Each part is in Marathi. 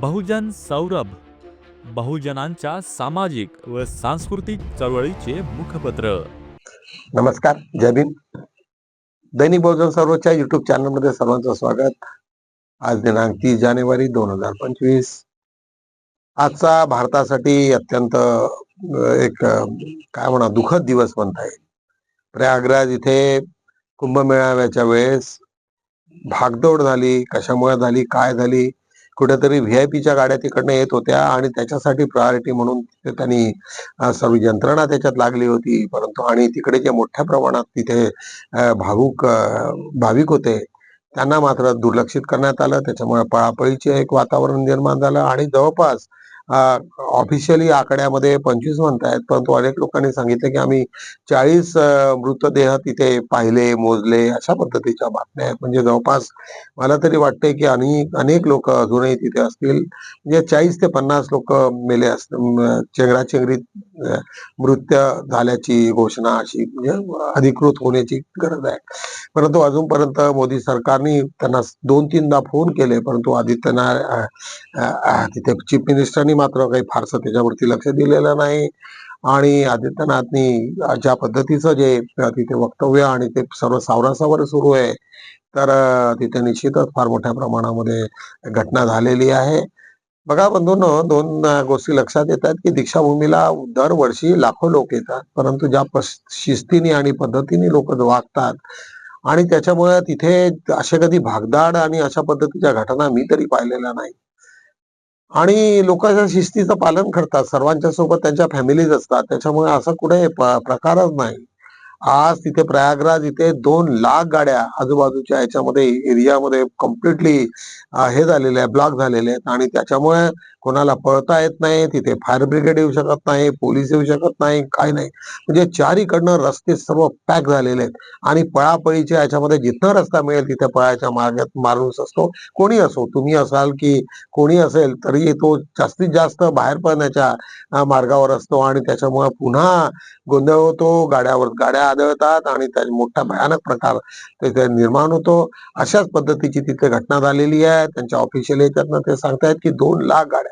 बहुजन सौरभ बहुजनांच्या सामाजिक व सांस्कृतिक चळवळीचे मुखपत्र. नमस्कार जय भीम. दैनिक बहुजन सर्वोच्च युट्यूब चॅनलमध्ये सर्वांचं स्वागत. आज दिनांक तीस जानेवारी दोन हजार पंचवीस. आजचा भारतासाठी अत्यंत एक काय म्हणा दुःखद दिवस म्हणता येईल प्रयागराज इथे कुंभमेळाव्याच्या वेळेस भागदौड झाली कशामुळे झाली काय झाली कुठेतरी व्ही आय पीच्या गाड्या तिकडनं येत होत्या आणि त्याच्यासाठी प्रायोरिटी म्हणून त्यांनी सर्व यंत्रणा त्याच्यात लागली होती. परंतु आणि तिकडे जे मोठ्या प्रमाणात तिथे भावूक भावुक भाविक होते त्यांना मात्र दुर्लक्षित करण्यात आलं. त्याच्यामुळे पळापळीचे एक वातावरण निर्माण झालं आणि जवळपास ऑफिशियली आकड्यामध्ये पंचवीस म्हणतायत परंतु अनेक लोकांनी सांगितलं की आम्ही चाळीस मृतदेह तिथे पाहिले मोजले अशा पद्धतीच्या बातम्या आहेत. म्हणजे जवळपास मला तरी वाटते की अनेक अनेक लोक अजूनही तिथे असतील. म्हणजे चाळीस ते पन्नास लोक मेले असतील चेंगराचेंगरीत मृत्य झाल्याची घोषणा अशी म्हणजे अधिकृत होण्याची गरज आहे. परंतु अजूनपर्यंत मोदी सरकारने त्यांना दोन तीनदा फोन केले परंतु आदित्यनाथ तिथे चीफ मिनिस्टरनी मात्र काही फारसं त्याच्यावरती लक्ष दिलेलं नाही. आणि आदित्यनाथनी ज्या पद्धतीचं जे तिथे वक्तव्य आणि ते सर्व सावरासावर सुरू आहे तर तिथे निश्चितच फार मोठ्या प्रमाणामध्ये घटना झालेली आहे. बघा बंधून दोन गोष्टी लक्षात येतात की दीक्षाभूमीला दरवर्षी लाखो लोक येतात परंतु ज्या शिस्तीने आणि पद्धतीने लोक वागतात आणि त्याच्यामुळे तिथे असे कधी भागदाड आणि अशा पद्धतीच्या घटना मी तरी पाहिलेल्या नाही आणि लोकांच्या शिस्तीचं पालन करतात. सर्वांच्या सोबत त्यांच्या फॅमिलीज असतात. त्याच्यामुळे असं कुठे प्रकारच नाही. आज तिथे प्रयागराज इथे दोन लाख गाड्या आजूबाजूच्या याच्यामध्ये एरियामध्ये कम्प्लिटली हे झालेले आहे ब्लॉक झालेले आहेत. आणि त्याच्यामुळे कोणाला पळता येत नाही तिथे फायर ब्रिगेड येऊ शकत नाही पोलीस येऊ शकत नाही काय नाही. म्हणजे चारीकडनं रस्ते सर्व पॅक झालेले आहेत. आणि पळापळीच्या याच्यामध्ये जिथं रस्ता मिळेल तिथे पळायच्या मार्गात माणूस असतो. कोणी असो तुम्ही असाल की कोणी असेल तरी तो जास्तीत जास्त बाहेर पडण्याच्या मार्गावर असतो. आणि त्याच्यामुळे पुन्हा गोंधळ होतो गाड्यावर गाड्या आदळतात आणि त्या मोठा भयानक प्रकार तिथे निर्माण होतो. अशाच पद्धतीची तिथे घटना झालेली आहे. त्यांच्या ऑफिशियल याच्यातनं ते सांगतायत की दोन लाख गाड्या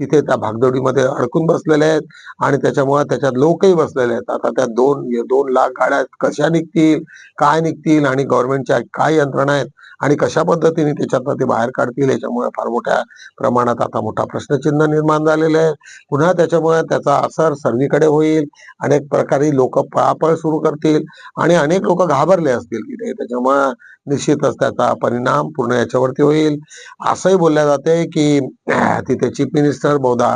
इथे त्या भागदौडीमध्ये अडकून बसलेल्या आहेत आणि त्याच्यामुळे त्याच्यात लोकही बसलेले आहेत. आता त्या दोन दोन लाख गाड्या कशा निघतील काय निघतील आणि गव्हर्नमेंटच्या काय यंत्रणा आहेत आणि कशा पद्धतीने त्याच्यातनं ते बाहेर काढतील याच्यामुळे फार मोठ्या प्रमाणात आता मोठा प्रश्नचिन्ह निर्माण झालेलं आहे. पुन्हा त्याच्यामुळे त्याचा असर सर्वीकडे होईल. अनेक प्रकारे लोक पळापळ सुरू करतील आणि अनेक लोक घाबरले असतील तिथे त्याच्यामुळे निश्चितच त्याचा परिणाम पूर्ण याच्यावरती होईल. असंही बोलल्या जाते की तिथे चीफ मिनिस्टर बहुधा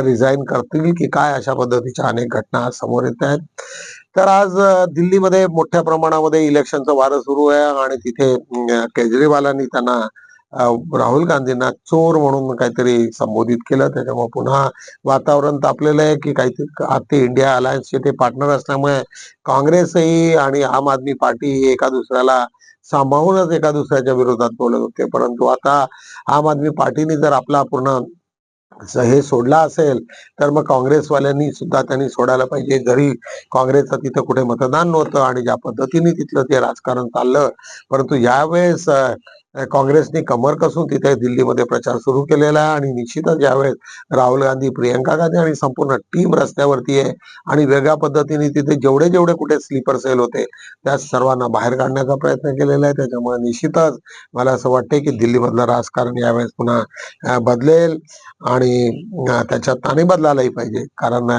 रिझाईन करतील की काय अशा पद्धतीच्या अनेक घटना समोर येत आहेत. तर आज दिल्लीमध्ये मोठ्या प्रमाणामध्ये इलेक्शनचं वारं सुरू आहे आणि तिथे केजरीवालांनी त्यांना राहुल गांधींना चोर म्हणून काहीतरी संबोधित केलं. त्याच्यामुळे पुन्हा वातावरण तापलेलं आहे की काहीतरी आता इंडिया अलायन्सचे ते पार्टनर असल्यामुळे काँग्रेसही आणि आम आदमी पार्टी एका दुसऱ्याला सांभाळूनच एका दुसऱ्याच्या विरोधात बोलत होते. परंतु आता आम आदमी पार्टीने जर आपला पूर्ण हे सोडला असेल तर मग काँग्रेसवाल्यांनी सुद्धा त्यांनी सोडायला पाहिजे. जरी काँग्रेसचं तिथं कुठे मतदान नव्हतं आणि ज्या पद्धतीने तिथलं ते राजकारण चाललं परंतु यावेळेस काँग्रेसने कमर कसून तिथे दिल्लीमध्ये प्रचार सुरू केलेला आहे आणि निश्चितच यावेळेस राहुल गांधी प्रियंका गांधी आणि संपूर्ण टीम रस्त्यावरती आहे आणि वेगळ्या पद्धतीने तिथे जेवढे जेवढे कुठे स्लीपर सेल होते त्या सर्वांना बाहेर काढण्याचा प्रयत्न केलेला आहे. त्याच्यामुळे निश्चितच मला असं वाटतंय की दिल्लीमधलं राजकारण यावेळेस पुन्हा बदलेल. आणि त्याच्या त्याच्यात बदलायलाही पाहिजे. कारण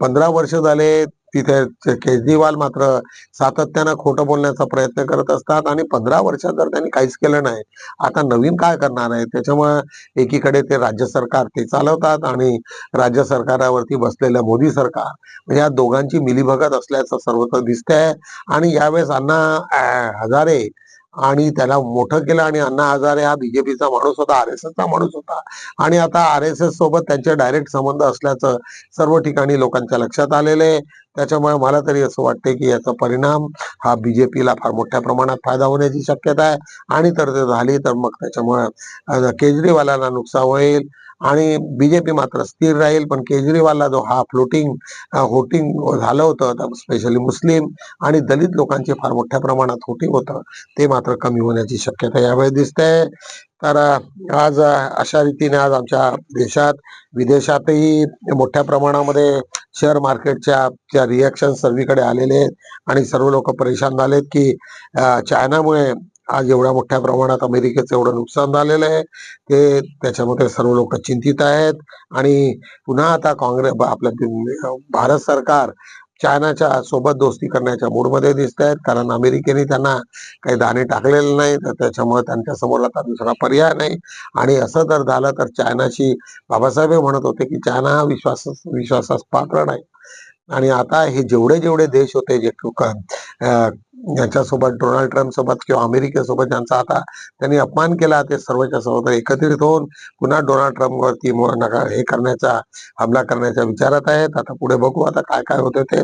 पंधरा वर्ष झाले तिथे केजरीवाल मात्र सातत्यानं खोटं बोलण्याचा प्रयत्न करत असतात आणि पंधरा वर्षात जर त्यांनी काहीच केलं नाही आता नवीन काय करणार आहे? त्याच्यामुळे एकीकडे ते राज्य सरकार ते चालवतात आणि राज्य सरकारावरती बसलेलं मोदी सरकार. म्हणजे या दोघांची मिलीभगत असल्याचं सर्वत्र दिसतंय. आणि यावेळेस अण्णा हजारे आणि त्याला मोठं केलं आणि अण्णा हजारे हा बीजेपीचा माणूस होता आर एस एसचा माणूस होता. आणि आता आर एस एस सोबत त्यांचे डायरेक्ट संबंध असल्याचं सर्व ठिकाणी लोकांच्या लक्षात आलेले आहे. त्याच्यामुळे मला तरी असं वाटते की याचा परिणाम हा बीजेपीला फार मोठ्या प्रमाणात फायदा होण्याची शक्यता आहे. आणि तर ते झाली तर मग त्याच्यामुळे केजरीवालांना नुकसान होईल. आणि बीजेपी मात्र स्थिर राहील पण केजरीवालला जो हा फ्लोटिंग होटिंग झालं होतं स्पेशली मुस्लिम आणि दलित लोकांचे फार मोठ्या प्रमाणात होटिंग होतं ते मात्र कमी होण्याची शक्यता यावेळी दिसते. तर आज अशा रीतीने आज आमच्या देशात विदेशातही मोठ्या प्रमाणामध्ये शेअर मार्केटच्या त्या रिॲक्शन सर्वीकडे आलेले आहेत. आणि सर्व लोक परेशान झालेत की चायनामुळे आज एवढ्या मोठ्या प्रमाणात अमेरिकेचं एवढं नुकसान झालेलं आहे ते त्याच्यामध्ये सर्व लोक चिंतित आहेत. आणि पुन्हा आता काँग्रेस ब- आपलं भारत सरकार चायनाच्या सोबत दोस्ती करण्याच्या मूडमध्ये दिसत आहेत. कारण अमेरिकेने त्यांना काही दाणे टाकलेले नाही तर त्याच्यामुळे त्यांच्यासमोर आता दुसरा पर्याय नाही. आणि असं जर झालं तर चायनाशी बाबासाहेब हे म्हणत होते की चायना हा विश्वास विश्वासास पात्र नाही. आणि आता हे जेवढे जेवढे देश होते जे यांच्यासोबत डोनाल्ड ट्रम्प सोबत किंवा अमेरिकेसोबत ज्यांचा आता त्यांनी अपमान केला ते सर्वच्या सर्व एकत्रित होऊन पुन्हा डोनाल्ड ट्रम्पवरती हे करण्याचा हमला करण्याच्या विचारात आहेत. आता पुढे बघू आता काय काय होते ते.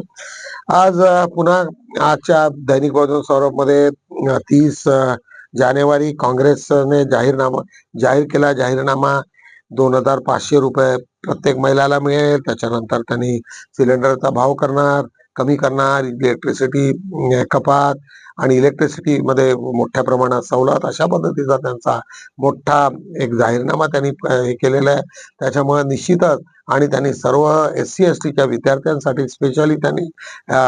आज पुन्हा आजच्या दैनिक बहुजन सौरभमध्ये तीस जानेवारी काँग्रेसने जाहीरनामा जाहीर केला जाहीरनामा. दोन हजार पाचशे रुपये प्रत्येक महिलाला मिळेल. त्याच्यानंतर त्यांनी सिलेंडरचा भाव करणार. कमी करणार इलेक्ट्रिसिटी कपात आणि इलेक्ट्रिसिटी मध्ये मोठ्या प्रमाणात सवलत अशा पद्धतीचा त्यांचा मोठा एक जाहीरनामा त्यांनी हे केलेला आहे. त्याच्यामुळे निश्चितच आणि त्यांनी सर्व एस सी एस टीच्या विद्यार्थ्यांसाठी स्पेशली त्यांनी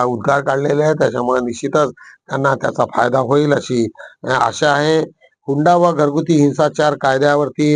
उद्गार काढलेले आहे त्याच्यामुळे निश्चितच त्यांना त्याचा फायदा होईल अशी आशा आहे. हुंडा व घरगुती हिंसाचार कायद्यावरती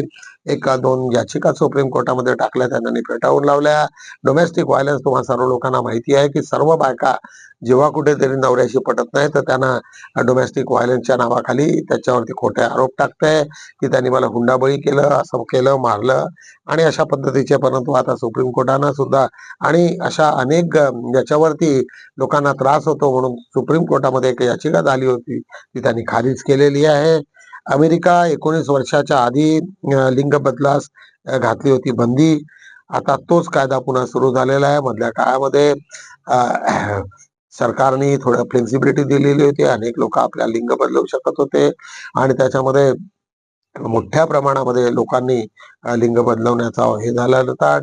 एक दोन याचिका सुप्रीम कोर्टामध्ये टाकल्या त्यांनी फेटाळून लावल्या. डोमेस्टिक व्हायलन्स तुम्हाला सर्व लोकांना माहिती आहे की सर्व बायका जेव्हा कुठेतरी नवऱ्याशी पटत नाही तर त्यांना डोमेस्टिक व्हायलन्सच्या नावाखाली त्याच्यावरती खोटे आरोप टाकताय की त्यांनी मला हुंडाबळी केलं असं केलं मारलं आणि अशा पद्धतीचे परंतु आता सुप्रीम कोर्टानं सुद्धा आणि अशा अनेक याच्यावरती लोकांना त्रास होतो म्हणून सुप्रीम कोर्टामध्ये एक याचिका झाली होती ती त्यांनी खारिज केलेली आहे. अमेरिका एकोणीस वर्षाच्या आधी लिंग बदलास घातली होती बंदी. आता तोच कायदा पुन्हा सुरू झालेला आहे. मधल्या काळामध्ये सरकारने थोडं फ्लेक्झिबिलिटी दिलेली होती. अनेक लोक आपल्या लिंग बदलवू शकत होते. आणि त्याच्यामध्ये मोठ्या प्रमाणामध्ये लोकांनी लिंग बदलवण्याचा हे झाला होता.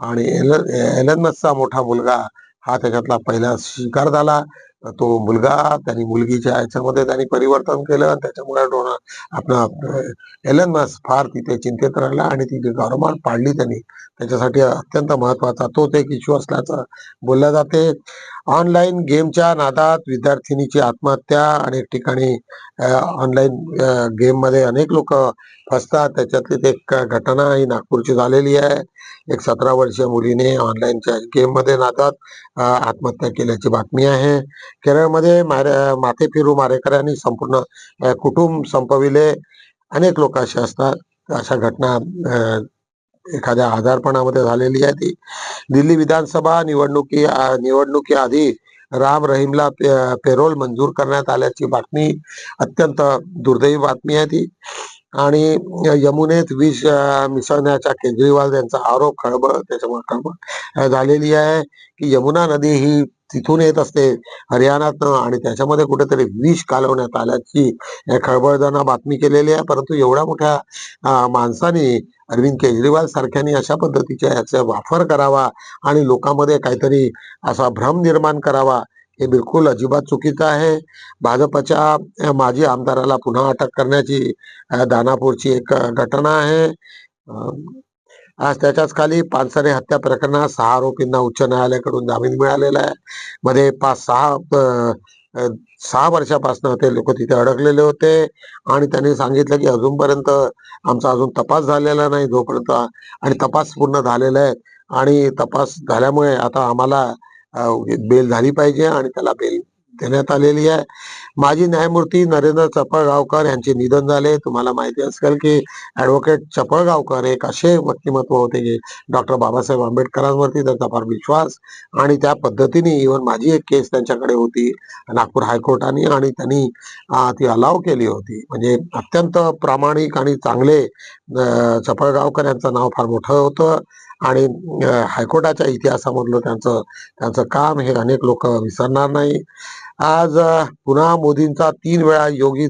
आणि एलन एलन मोठा मुलगा हा त्याच्यातला पहिला शिकार झाला. तो मुलगा त्यांनी मुलगीच्या याच्यामध्ये त्यांनी परिवर्तन केलं. आणि त्याच्यामुळे डोनाल्ड आपला एलन मस्क फार तिथे चिंतेत राहिला आणि तिथे गौरवमान पाडली त्यांनी त्याच्यासाठी अत्यंत महत्त्वाचा तोच एक इश्यू असल्याचं बोलल्या जाते. ऑनलाईन गेमच्या नादात विद्यार्थिनीची आत्महत्या अनेक ठिकाणी ऑनलाईन गेममध्ये अनेक लोक फसतात त्याच्यातली एक घटना ही नागपूरची झालेली आहे. एक सतरा वर्षीय मुलीने ऑनलाईनच्या गेममध्ये नादात आत्महत्या केल्याची बातमी आहे. केरळमध्ये मारे माथे फिरू मारेकऱ्यांनी संपूर्ण कुटुंब संपविले. अनेक लोक असे असतात. अशा घटना अ, एखाद्या आजारपणामध्ये झालेली आहे ती. दिल्ली विधानसभा निवडणुकी निवडणुकीआधी राम रहीमला पे- पेरोल मंजूर करण्यात आल्याची बातमी अत्यंत दुर्दैवी बातमी आहे ती. आणि यमुनेत विष मिसळण्याचा केजरीवाल यांचा आरोप खळबळ त्याच्यामुळे खळबळ झालेली आहे की यमुना नदी ही तिथून येत असते हरियाणातनं आणि त्याच्यामध्ये कुठेतरी विष कालवण्यात आल्याची खळबळजना बातमी केलेली आहे. परंतु एवढ्या मोठ्या माणसानी अरविंद केजरीवाल सारख्यांनी अशा पद्धतीच्या याचा वापर करावा आणि लोकांमध्ये काहीतरी असा भ्रम निर्माण करावा हे बिलकुल अजिबात चुकीचं आहे. भाजपच्या माजी आमदाराला पुन्हा अटक करण्याची दानापूरची एक घटना आहे. आज त्याच्याच खाली पानसरे हत्या प्रकरणात सहा आरोपींना उच्च न्यायालयाकडून जामीन मिळालेला आहे. मध्ये पाच सहा सहा वर्षापासून ते लोक तिथे अडकलेले होते. आणि त्यांनी सांगितलं की अजूनपर्यंत आमचा अजून तपास झालेला नाही जोपर्यंत आणि तपास पूर्ण झालेला आहे. आणि तपास झाल्यामुळे आता आम्हाला बेल झाली पाहिजे आणि त्याला बेल देण्यात आलेली आहे. माजी न्यायमूर्ती नरेंद्र चपळगावकर यांचे निधन झाले. तुम्हाला माहिती असेल की ऍडव्होकेट चपळगावकर एक असे व्यक्तिमत्व होते की डॉक्टर बाबासाहेब आंबेडकरांवरती त्यांचा फार विश्वास आणि त्या पद्धतीने इव्हन माझी एक केस त्यांच्याकडे होती नागपूर हायकोर्टाने आणि त्यांनी ती अलाव केली होती. म्हणजे अत्यंत प्रामाणिक आणि चांगले चपळगावकर यांचं नाव फार मोठं होतं. आणि हायकोर्टाच्या इतिहासामधलं त्यांचं त्यांचं काम हे अनेक लोक विसरणार नाही. आज पुन्हा मोदींचा तीन वेळा योगी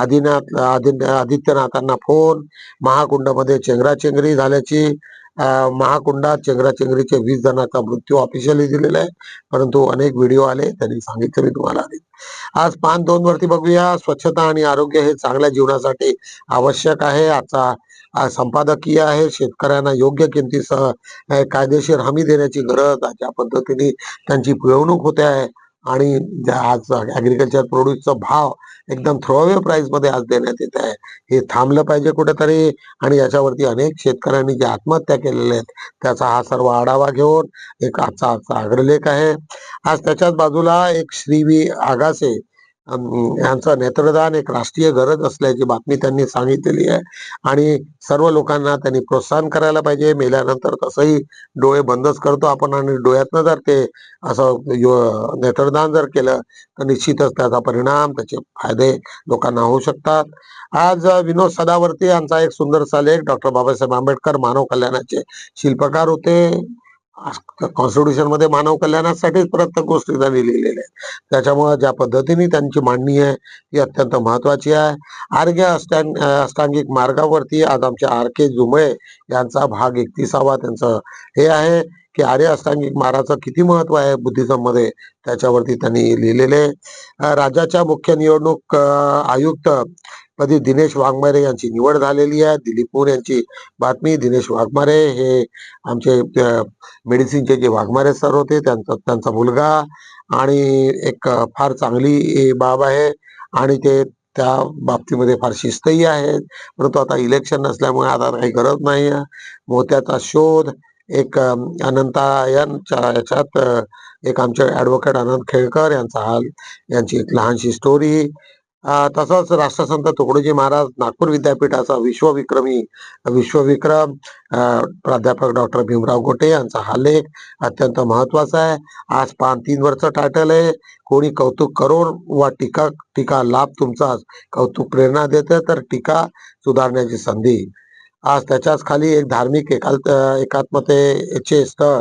आदिनाथ आदित्यनाथांना फोन महाकुंडमध्ये चेंगराचेंगरी झाल्याची महाकुंडात चेंगराचेंगरीचे वीस जणांचा मृत्यू ऑफिशियली दिलेला आहे परंतु अनेक व्हिडिओ आले त्यांनी सांगितलं मी तुम्हाला आधी. आज पान दोन वरती बघूया स्वच्छता आणि आरोग्य हे चांगल्या जीवनासाठी आवश्यक आहे आजचा संपादकीय आहे. शेतकऱ्यांना योग्य किमतीसह कायदेशीर हमी देण्याची गरज ज्या पद्धतीने त्यांची पिळवणूक होते आहे. आणि आज ऍग्रिकल्चर प्रोड्यूसचा भाव एकदम थ्रोअवे प्राइसमध्ये आज देण्यात येत आहे. हे थांबलं पाहिजे कुठेतरी आणि याच्यावरती अनेक शेतकऱ्यांनी जे आत्महत्या केलेल्या आहेत त्याचा हा सर्व आढावा घेऊन एक आजचा आजचा अग्रलेख आहे. आज त्याच्याच बाजूला एक श्रीवी आगासे यांचं नेत्रदान एक राष्ट्रीय गरज असल्याची बातमी त्यांनी सांगितलेली आहे. आणि सर्व लोकांना त्यांनी प्रोत्साहन करायला पाहिजे. मेल्यानंतर तसंही डोळे बंदच करतो आपण आणि डोळ्यातनं जर ते असं नेत्रदान जर केलं तर निश्चितच त्याचा परिणाम त्याचे फायदे लोकांना होऊ शकतात. आज विनोद सदावर्ती यांचा एक सुंदरसा लेख डॉक्टर बाबासाहेब आंबेडकर मानव कल्याणाचे शिल्पकार होते. कॉन्स्टिट्यूशनमध्ये मानव कल्याणासाठीच प्रत्येक गोष्टी त्यांनी लिहिलेल्या आहेत. त्याच्यामुळे ज्या पद्धतीने त्यांची मांडणी आहे ती अत्यंत महत्वाची आहे. आर्य अष्टांग अष्टांगिक मार्गावरती आज आमचे आर के जुमळे यांचा भाग एकतीसावा त्यांचं हे आहे की आर्य अष्टांगिक मार्गाचं किती महत्त्व आहे बुद्धिझममध्ये त्याच्यावरती त्यांनी लिहिलेले राज्याच्या मुख्य निवडणूक आयुक्त कधी दिनेश वाघमारे यांची निवड झालेली आहे. दिलीप मोर यांची बातमी दिनेश वाघमारे हे आमचे मेडिसिनचे जे वाघमारे सर होते त्यांचा त्यांचा मुलगा आणि एक फार चांगली बाब आहे आणि ते त्या बाबतीमध्ये फार शिस्तही आहेत परंतु आता इलेक्शन नसल्यामुळे आता काही गरज नाही आहे. मोत्याचा शोध एक अं, अनंतायनच्या याच्यात एक आमचे ॲडव्होकेट अनंत खेळकर यांचा हाल यांची एक लहानशी स्टोरी तसंच राष्ट्रसंत तुकडोजी महाराज नागपूर विद्यापीठाचा विश्वविक्रमी विश्वविक्रम प्राध्यापक डॉक्टर भीमराव गोटे यांचा हा लेख अत्यंत महत्त्वाचा आहे. आज पान तीन वरचं टायटल आहे. कोणी कौतुक करून वा टीका टीका लाभ तुमचा कौतुक प्रेरणा देते तर टीका सुधारण्याची संधी. आज त्याच्याच खाली एक धार्मिक एकाल एकात्मतेचे स्थळ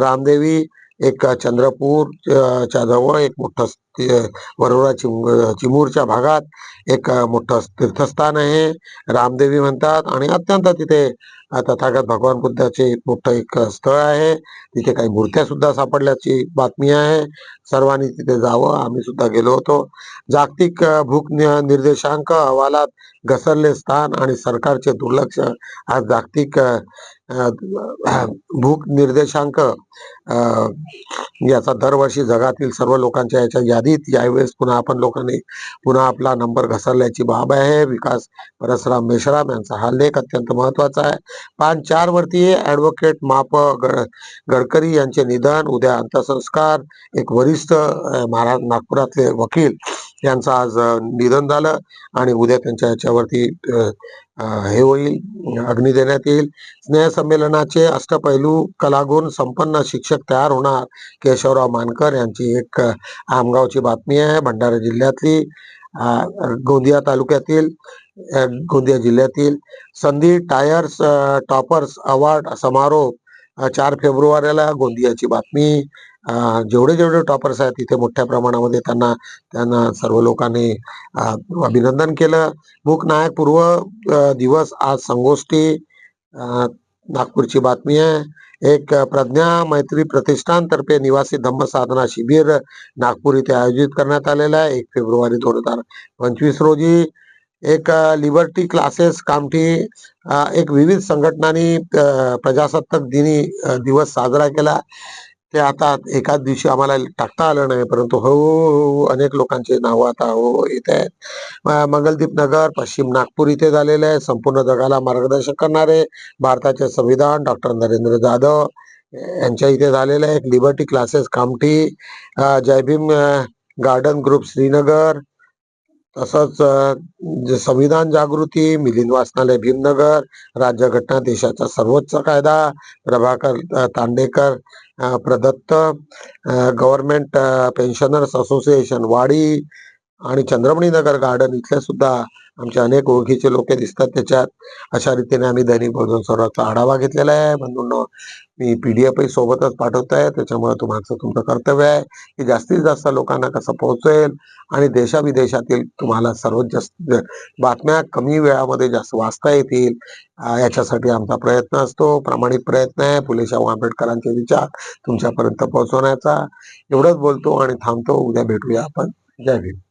रामदेवी एक चंद्रपूर च्या जवळ एक मोठं स- वरोरा चिमूरच्या भागात एक मोठं तीर्थस्थान आहे. रामदेवी म्हणतात आणि अत्यंत तिथे तथागत भगवान बुद्धाचे एक मोठं एक स्थळ आहे. तिथे काही मूर्त्या सुद्धा सापडल्याची बातमी आहे. सर्वांनी तिथे जावं. आम्ही सुद्धा गेलो होतो. जागतिक भूक नि- निर्देशांक अहवालात घसरले स्थान आणि सरकारचे दुर्लक्ष आज जागतिक भूक निर्देशांक याचा दरवर्षी जगातील सर्व लोकांच्या याच्या यादीत यावेळेस पुन्हा आपण लोकांनी पुन्हा आपला नंबर घसरल्याची बाब आहे. विकास परसराम मेश्राम यांचा हा लेख अत्यंत महत्त्वाचा आहे. पान चार वरती ऍडव्होकेट माप गड- गडकरी यांचे निधन उद्या अंत्यसंस्कार एक वरिष्ठ महाराज नागपुरातले वकील यांचं आज निधन झालं आणि उद्या त्यांच्या याच्यावरती हे होईल अग्नी देण्यात येईल. स्नेहसंमेलनाचे अष्टपैलू कलागुण संपन्न शिक्षक तयार होणार केशवराव मानकर यांची एक आमगावची बातमी आहे भंडारा जिल्ह्यातली गोंदिया तालुक्यातील गोंदिया जिल्ह्यातील संधी टायर्स टॉपर्स अवॉर्ड समारोह चार फेब्रुवारीला गोंदियाची बातमी. जेवढे जेवढे टॉपर्स आहेत तिथे मोठ्या प्रमाणामध्ये त्यांना त्यांना सर्व लोकांनी अभिनंदन केलं. मूक नायक पूर्व दिवस आज संगोष्ठी नागपूरची बातमी आहे. एक प्रज्ञा मैत्री प्रतिष्ठानतर्फे निवासी धम्म साधना शिबिर नागपूर इथे आयोजित करण्यात आलेलं आहे. एक फेब्रुवारी दोन हजार पंचवीस रोजी एक लिबर्टी क्लासेस कामठी एक विविध संघटनांनी प्रजासत्ताक दिनी दिवस साजरा केला. ते आता एकाच दिवशी आम्हाला टाकता आलं नाही परंतु हळूहळू अनेक लोकांचे नावं आता हो येत आहेत. मंगलदीप नगर पश्चिम नागपूर इथे झालेले आहे. संपूर्ण जगाला मार्गदर्शन करणारे भारताचे संविधान डॉक्टर नरेंद्र जाधव यांच्या इथे झालेलं आहे. Liberty classes Kamthi Jaibhim Jai Bhim garden group Shrinagar तसंच संविधान जागृती मिलिंद वाचनालय भीमनगर राज्यघटना देशाचा सर्वोच्च कायदा प्रभाकर तांडेकर प्रदत्त गव्हर्नमेंट पेन्शनर्स असोसिएशन वाडी आणि चंद्रमणी नगर गार्डन इथले सुद्धा आमचे अनेक ओळखीचे लोक दिसतात त्याच्यात. अशा रीतीने आम्ही दैनिक बहुजन सर्वांचा आढावा घेतलेला आहे. बंधूंनो मी पीडीएफही सोबतच पाठवत आहे त्याच्यामुळे तुम्हाला तुमचं कर्तव्य आहे की जास्तीत जास्त लोकांना कसं पोहोचेल आणि देशाविदेशातील तुम्हाला सर्वात जास्त बातम्या कमी वेळामध्ये जास्त वाचता येतील याच्यासाठी आमचा प्रयत्न असतो. प्रामाणिक प्रयत्न आहे. फुले शाहू आंबेडकरांचे विचार तुमच्यापर्यंत पोहोचवण्याचा. एवढंच बोलतो आणि थांबतो. उद्या भेटूया आपण. जय भीम.